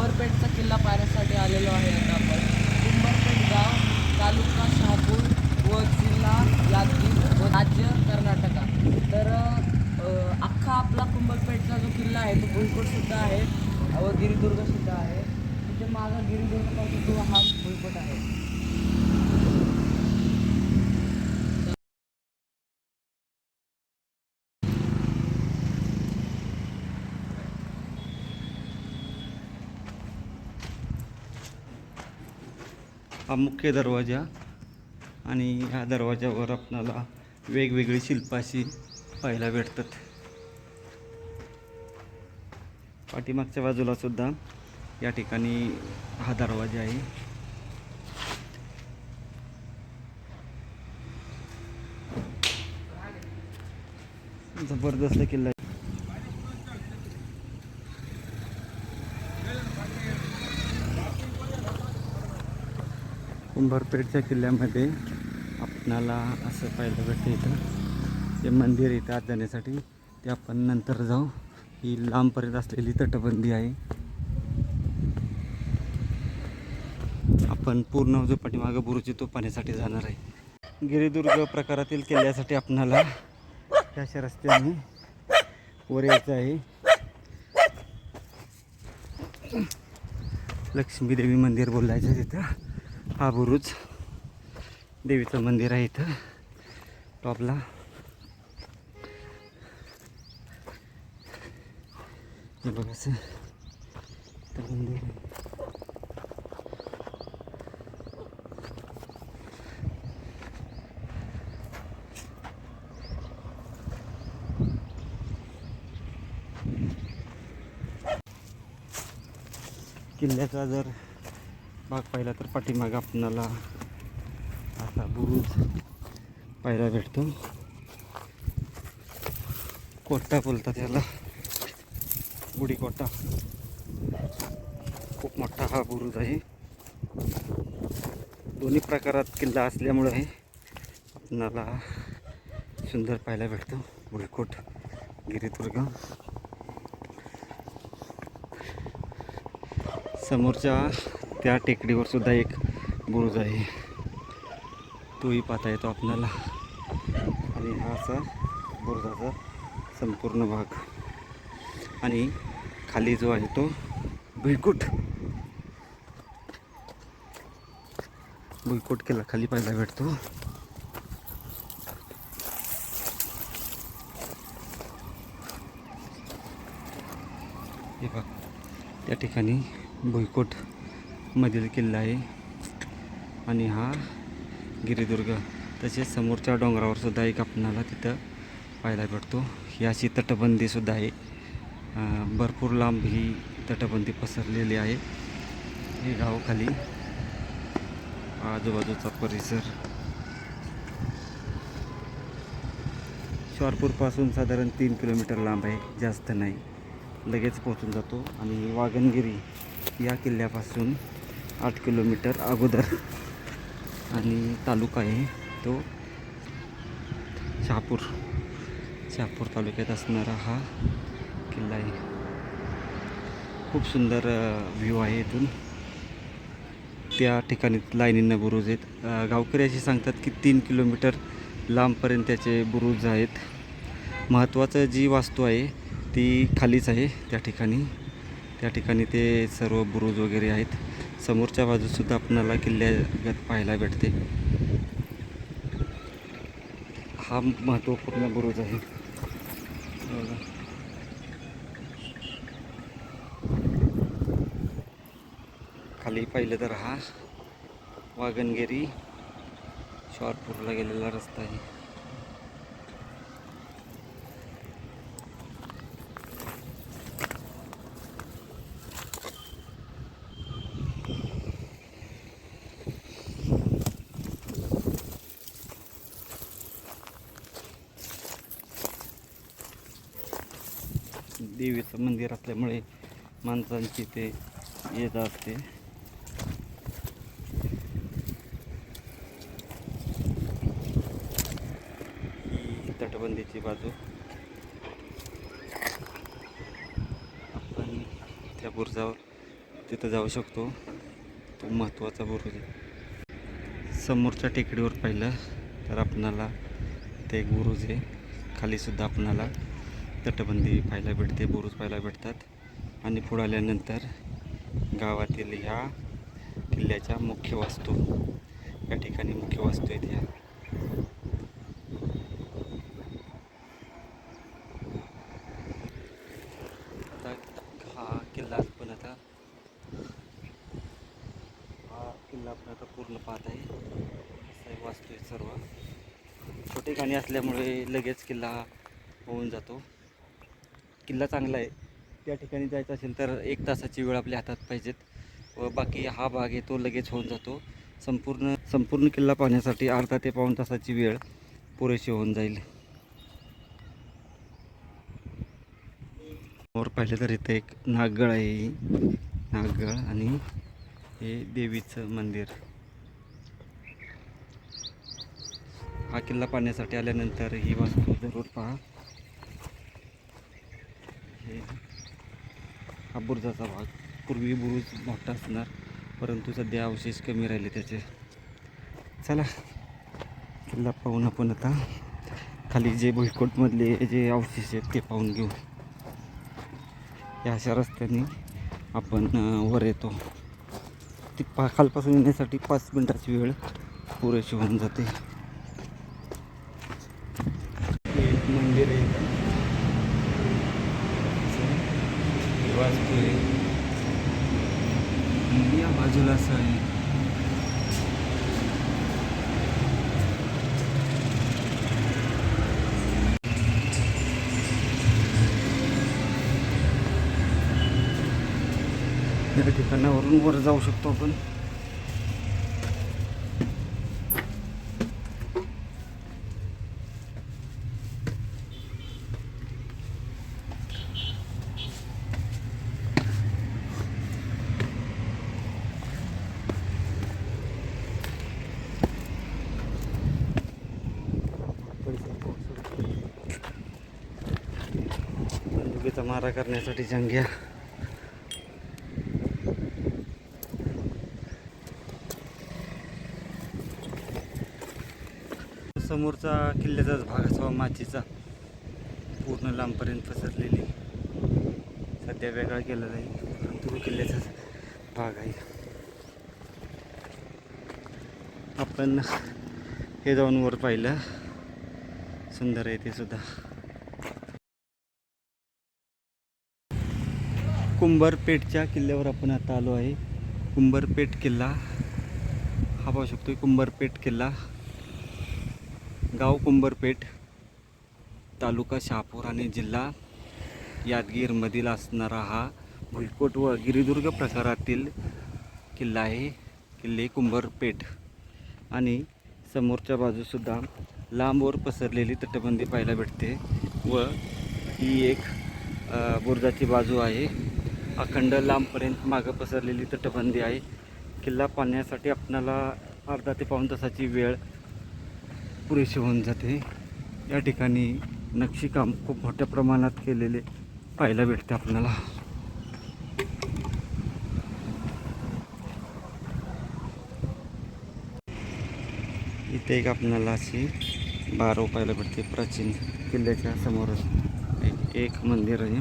कुंभरपेठचा किल्ला पाहण्यासाठी आलेलो आहे आता आपण. कुंभरपेठ गाव तालुका शहापूर व जिल्हा यादगीर व राज्य कर्नाटका. तर अख्खा आपला कुंभरपेठचा जो किल्ला आहे तो भुईकोटसुद्धा आहे व गिरिदुर्गसुद्धा आहे. तिथे माझा गिरिदुर्गपासून तो हा भुईकोट आहे. हा मुख्य दरवाजा आणि ह्या दरवाजावर आपणाला वेगवेगळी शिल्पाशी पाहायला भेटतात. पाठीमागच्या बाजूला सुद्धा या ठिकाणी हा दरवाजा आहे. जबरदस्त किल्ला कुंभारपेठच्या किल्ल्यामध्ये आपणाला असं पाहायला भेटतं इथं. जे मंदिर इथं आत जाण्यासाठी ते आपण नंतर जाऊ. ही लांबपर्यंत असलेली तटबंदी आहे. आपण पूर्ण जो पाठीमागं बुरुजी तो पाण्यासाठी जाणार आहे. गिरिदुर्ग प्रकारातील किल्ल्यासाठी आपणाला अशा रस्त्याने वर यायचं आहे. लक्ष्मीदेवी मंदिर बोलायचं तिथं. हा बुरुज देवीचं मंदिर आहे इथं टॉपला. हे बघा असं मंदिर आहे. किल्ल्याचा जर भाग पाहिला तर पाठीमाग आपणाला असा बुरुज पाहायला भेटतो. कोटा बोलतात याला. बुडी कोट्टा खूप मोठा हा बुरुज आहे. दोन्ही प्रकारात किल्ला असल्यामुळे हे आपणाला सुंदर पाहायला भेटतो. बुडीकोट गिरीदुर्ग. समोरच्या त्या टेकडीवर सुद्धा एक बुरुज आहे. तोही पाहता येतो आपल्याला. आणि हा असा बुरुजाचा संपूर्ण भाग. आणि खाली जो आहे तो भुईकोट. भुईकोट केला खाली पाहायला भेटतो. हे बघ त्या ठिकाणी भुईकोट मधील किल्ला आहे. आणि हा गिरिदुर्ग. तसेच समोरच्या डोंगरावर सुद्धा एक आपणाला तिथं पाहायला भेटतो. ही अशी तटबंदीसुद्धा आहे. भरपूर लांब ही तटबंदी पसरलेली आहे. हे गाव खाली आजूबाजूचा परिसर. शॉरपूरपासून साधारण तीन किलोमीटर लांब आहे. जास्त नाही. लगेच पोचून जातो. आणि वागणगिरी या किल्ल्यापासून आठ किलोमीटर अगोदर आणि तालुका आहे तो शहापूर. शहापूर तालुक्यात असणारा हा किल्ला आहे. खूप सुंदर व्ह्यू आहे इथून. त्या ठिकाणी लाईनींना बुरुज आहेत. गावकरी असे सांगतात की तीन किलोमीटर लांबपर्यंत त्याचे बुरुज आहेत. महत्त्वाचं जी वास्तू आहे ती खालीच आहे त्या ठिकाणी. त्या ठिकाणी ते सर्व बुरुज वगैरे आहेत. समोरच्या बाजूसुद्धा आपणाला किल्ल्यागत पाहायला भेटते. हा महत्त्वपूर्ण बुरुज आहे. खाली पाहिलं तर हा वागणगिरी शॉरपूरला गेलेला रस्ता आहे. देवीचं मंदिर असल्यामुळे माणसांची ते येत असते. ही तटबंदीची बाजू. आपण त्या बुरजावर तिथं जाऊ शकतो. तो महत्त्वाचा बुरुज आहे. समोरच्या टेकडीवर पाहिलं तर आपणाला ते एक बुरुज आहे. खालीसुद्धा आपणाला तटबंदी पाहायला भेटते बुरुज पाहायला भेटतात. आणि पुढे आल्यानंतर गावातील ह्या किल्ल्याच्या मुख्य वास्तू. या ठिकाणी मुख्य वास्तू आहेत ह्या. आता हा किल्ला पण आता हा किल्ला पण आता पूर्ण पाहत आहे. असा एक वास्तू आहे सर्व. छोटे गाणी असल्यामुळे लगेच किल्ला होऊन जातो. किल्ला चांगला आहे. त्या ठिकाणी जायचं असेल तर एक तासाची वेळ आपल्या हातात पाहिजेत. व बाकी हा भाग आहे तो लगेच होऊन जातो. संपूर्ण संपूर्ण किल्ला पाहण्यासाठी अर्धा ते पाऊण तासाची वेळ पुरेशी होऊन जाईल. वर पाहिलं तर इथं एक नागगळ आहे. नागगळ आणि हे देवीचं मंदिर. हा किल्ला पाहण्यासाठी आल्यानंतर ही वास्तू जरूर पहा हे हा बुरुजाचा भाग. पूर्वी बुरुज मोठा असणार परंतु सध्या अवशेष कमी राहिले त्याचे. चला किल्ला पाहून आपण आता खाली जे भुईकोटमधले जे अवशेष आहेत ते पाहून घेऊ. या अशा रस्त्याने आपण वर येतो. ती पा खालपासून येण्यासाठी पाच मिनटाची वेळ पुरेशी होऊन जाते हे एक मंदिर आहे इथं. हे वास्तू आहे आणि या असं आहे या ठिकाणावरून वर जाऊ शकतो आपण. बंदुकीचा मारा करण्यासाठी जंग्या समोरचा किल्ल्याचाच भाग असावा माचीचा. पूर्ण लांबपर्यंत पसरलेली. सध्या वेगळा केलेला जाईल परंतु किल्ल्याचाच भाग आहे. आपण हे जाऊन वर पाहिलं. सुंदर आहे ते सुद्धा. कुंभरपेठच्या किल्ल्यावर आपण आता आलो आहे. कुंभरपेठ किल्ला. हा पाहू शकतो कुंभरपेठ किल्ला. गाव कुंभरपेठ तालुका शहापूर आणि जिल्हा यादगीरमधील असणारा हा भुईकोट व गिरिदुर्ग प्रकारातील किल्ला आहे. किल्ले कुंभरपेठ आणि समोरच्या बाजूसुद्धा लांबवर पसरलेली तटबंदी पाहायला भेटते व ही एक बुर्जाची बाजू आहे. अखंड लांबपर्यंत मागं पसरलेली तटबंदी आहे. किल्ला पाहण्यासाठी आपणाला अर्धा ते पाऊण तासाची वेळ पुरेशी होऊन जाते. या ठिकाणी नक्षीकाम खूप मोठ्या प्रमाणात केलेले पाहायला भेटते आपल्याला इथे एक आपल्याला अशी बारव पाहायला भेटते. प्राचीन किल्ल्याच्या समोर एक एक मंदिर आहे.